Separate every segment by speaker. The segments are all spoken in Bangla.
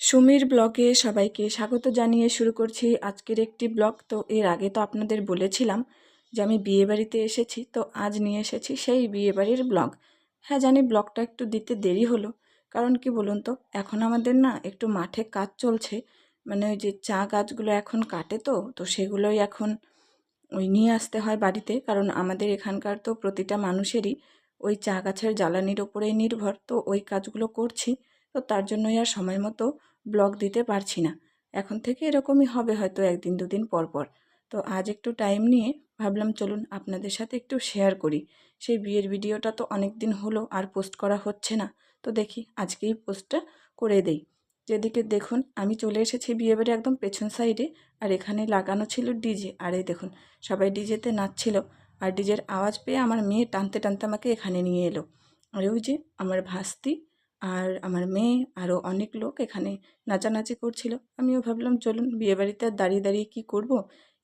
Speaker 1: সুমির ব্লগে সবাইকে স্বাগত জানিয়ে শুরু করছি আজকের একটি ব্লগ। তো এর আগে তো আপনাদের বলেছিলাম যে আমি বিয়েবাড়িতে এসেছি, তো আজ নিয়ে এসেছি সেই বিয়েবাড়ির ব্লগ। হ্যাঁ জানি ব্লগটা একটু দিতে দেরি হলো। কারণ কি বলুন তো, এখন আমাদের না একটু মাঠে কাজ চলছে। মানে ওই যে চা গাছগুলো এখন কাটে তো তো সেগুলোই এখন ওই নিয়ে আসতে হয় বাড়িতে। কারণ আমাদের এখানকার তো প্রতিটা মানুষেরই ওই চা গাছের জ্বালানির ওপরেই নির্ভর। তো ওই কাজগুলো করছি। তো তার জন্যই আর সময় মতো ব্লগ দিতে পারছি না। এখন থেকে এরকমই হবে হয়তো একদিন দুদিন পর পর। তো আজ একটু টাইম নিয়ে ভাবলাম চলুন আপনাদের সাথে একটু শেয়ার করি। সেই বিয়ের ভিডিওটা তো অনেক দিন হলো আর পোস্ট করা হচ্ছে না। তো দেখি আজকেই পোস্টটা করে দেই। যেদিকে দেখুন, আমি চলে এসেছি বিয়েবাড়ি একদম পেছন সাইডে আর এখানে লাগানো ছিল ডিজে। আর এই দেখুন, সবাই ডিজেতে নাচছিল আর ডিজের আওয়াজ পেয়ে আমার মেয়ে টানতে টানতে আমাকে এখানে নিয়ে এলো। আর ওই যে আমার ভাস্তি। আর আমার মেয়ে আরও অনেক লোক এখানে নাচানাচি করছিল। আমিও ভাবলাম, চলুন বিয়েবাড়িতে আর দাঁড়িয়ে দাঁড়িয়ে কী করব?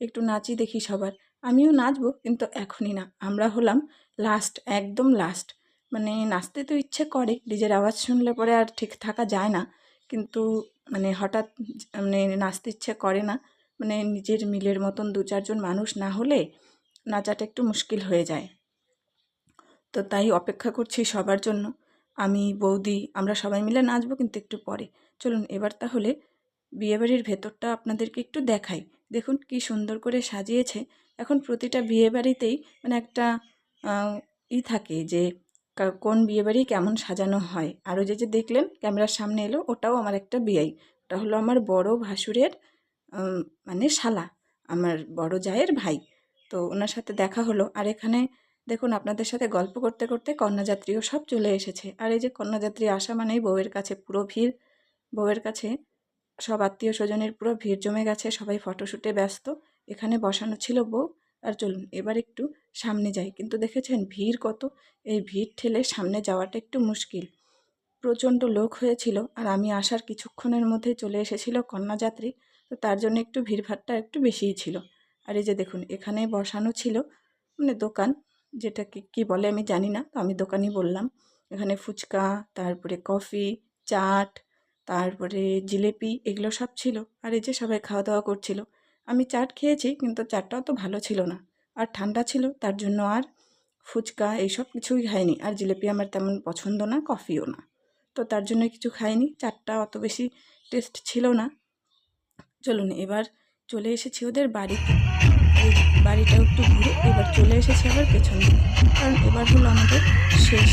Speaker 1: একটু নাচি দেখি সবার। আমিও নাচবো, কিন্তু এখনই না। আমরা হলাম লাস্ট, একদম লাস্ট। মানে নাচতে তো ইচ্ছে করে ডিজের আওয়াজ শুনলে পরে আর ঠিক থাকা যায় না। কিন্তু মানে হঠাৎ মানে নাচতে ইচ্ছে করে না। মানে নিজের মিলের মতন দু চারজন মানুষ না হলে নাচাটা একটু মুশকিল হয়ে যায়। তো তাই অপেক্ষা করছি সবার জন্য। আমি, বৌদি, আমরা সবাই মিলে নাচবো কিন্তু একটু পরে। চলুন, এবার তাহলে বিয়েবাড়ির ভেতরটা আপনাদেরকে একটু দেখাই। দেখুন, কি সুন্দর করে সাজিয়েছে। এখন প্রতিটা বিয়েবাড়িতেই মানে একটা ই থাকে যে কোন বিয়েবাড়ি কেমন সাজানো হয়। আরও যে যে দেখলেন, ক্যামেরার সামনে এলো, ওটাও আমার একটা বিয়াই। ওটা হলো আমার বড় ভাসুরের মানে শালা, আমার বড় জায়ের ভাই। তো ওনার সাথে দেখা হলো। আর এখানে দেখুন, আপনাদের সাথে গল্প করতে করতে কন্যাযাত্রীও সব চলে এসেছে। আর এই যে কন্যাযাত্রী আসা মানেই বউয়ের কাছে পুরো ভিড়। বউয়ের কাছে সব আত্মীয় স্বজনের পুরো ভিড় জমে গেছে, সবাই ফটোশ্যুটে ব্যস্ত। এখানে বসানো ছিল বউ। আর চলুন, এবার একটু সামনে যাই। কিন্তু দেখেছেন, ভিড় কত? এই ভিড় ঠেলে সামনে যাওয়াটা একটু মুশকিল। প্রচণ্ড লোক হয়েছিল আর আমি আসার কিছুক্ষণের মধ্যে চলে এসেছিল কন্যাযাত্রী। তো তার জন্য একটু ভিড়ভাড়টা একটু বেশিই ছিল। আর এই যে দেখুন এখানে বসানো ছিল মানে দোকান। যেটাকে কি বলে আমি জানি না, তো আমি দোকানই বললাম। এখানে ফুচকা, তারপরে কফি, চাট, তারপরে জিলেপি, এগুলো সব ছিল। আর এই যে সবাই খাওয়া দাওয়া করছিল। আমি চাট খেয়েছি, কিন্তু চাটটাও তো ভালো ছিল না। আর ঠান্ডা ছিল, তার জন্য আর ফুচকা এইসব কিছুই খাইনি। আর জিলেপি আমার তেমন পছন্দ না, কফিও না। তো তার জন্য কিছু খাইনি। চাটটা অত বেশি টেস্ট ছিল না। চলুন, এবার চলে এসেছি ওদের বাড়িতে। এই বাড়িটা একটু ঘুরে এবার চলে এসেছি আবার পেছন দিকে। কারণ এবার হলো আমাদের শেষ।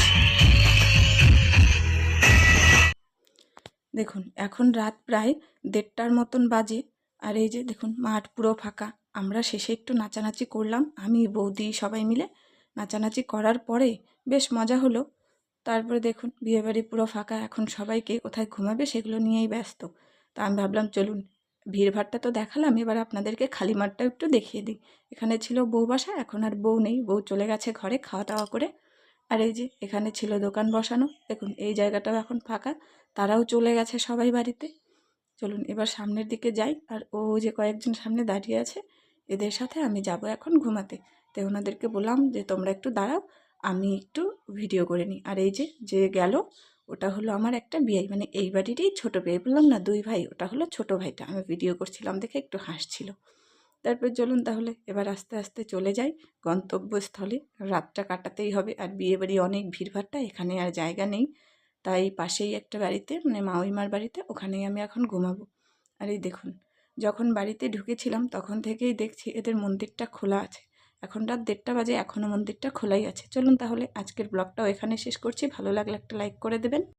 Speaker 1: দেখুন, এখন রাত প্রায় দেড়টার মতন বাজে। আর এই যে দেখুন, মাঠ পুরো ফাঁকা। আমরা শেষে একটু নাচানাচি করলাম। আমি, বৌদি সবাই মিলে নাচানাচি করার পরে বেশ মজা হলো। তারপরে দেখুন, বিয়েবাড়ি পুরো ফাঁকা। এখন সবাইকে কোথায় ঘুমাবে সেগুলো নিয়েই ব্যস্ত। তা আমি ভাবলাম, চলুন ভিড়ভাড়টা তো দেখালাম, এবার আপনাদেরকে খালি মাঠটা একটু দেখিয়ে দিই। এখানে ছিল বউ বাসা, এখন আর বউ নেই, বউ চলে গেছে ঘরে খাওয়া দাওয়া করে। আর এই যে, এখানে ছিল দোকান বসানো, দেখুন এই জায়গাটাও এখন ফাঁকা, তারাও চলে গেছে সবাই বাড়িতে। চলুন এবার সামনের দিকে যাই, আর ও যে কয়েকজন সামনে দাঁড়িয়ে আছে, এদের সাথে আমি যাব এখন ঘুমাতে। তো ওনাদেরকে বললাম যে, তোমরা একটু দাঁড়াও, আমি একটু ভিডিও করে নিই। আর এই যে যে গেল ওটা হলো আমার একটা বিয়ে মানে এই বাড়িরই ছোটো বিয়ে। বললাম, না, দুই ভাই, ওটা হলো ছোট ভাইটা। আমি ভিডিও করছিলাম দেখে একটু হাসছিল। তারপর চলুন তাহলে, এবার আস্তে আস্তে চলে যাই গন্তব্যস্থলে। রাতটা কাটাতেই হবে আর বিয়ে বাড়ি অনেক ভিড়ভাড়টা, এখানে আর জায়গা নেই। তাই পাশেই একটা বাড়িতে মানে মাউইমার বাড়িতে, ওখানেই আমি এখন ঘুমাবো। আর এই দেখুন, যখন বাড়িতে ঢুকেছিলাম, তখন থেকেই দেখছি এদের মন্দিরটা খোলা আছে। এখন রাত দেড়টা বাজে এখনও মন্দিরটা খোলাই আছে। চলুন তাহলে আজকের ব্লগটাও এখানে শেষ করছি। ভালো লাগলে একটা লাইক করে দেবেন।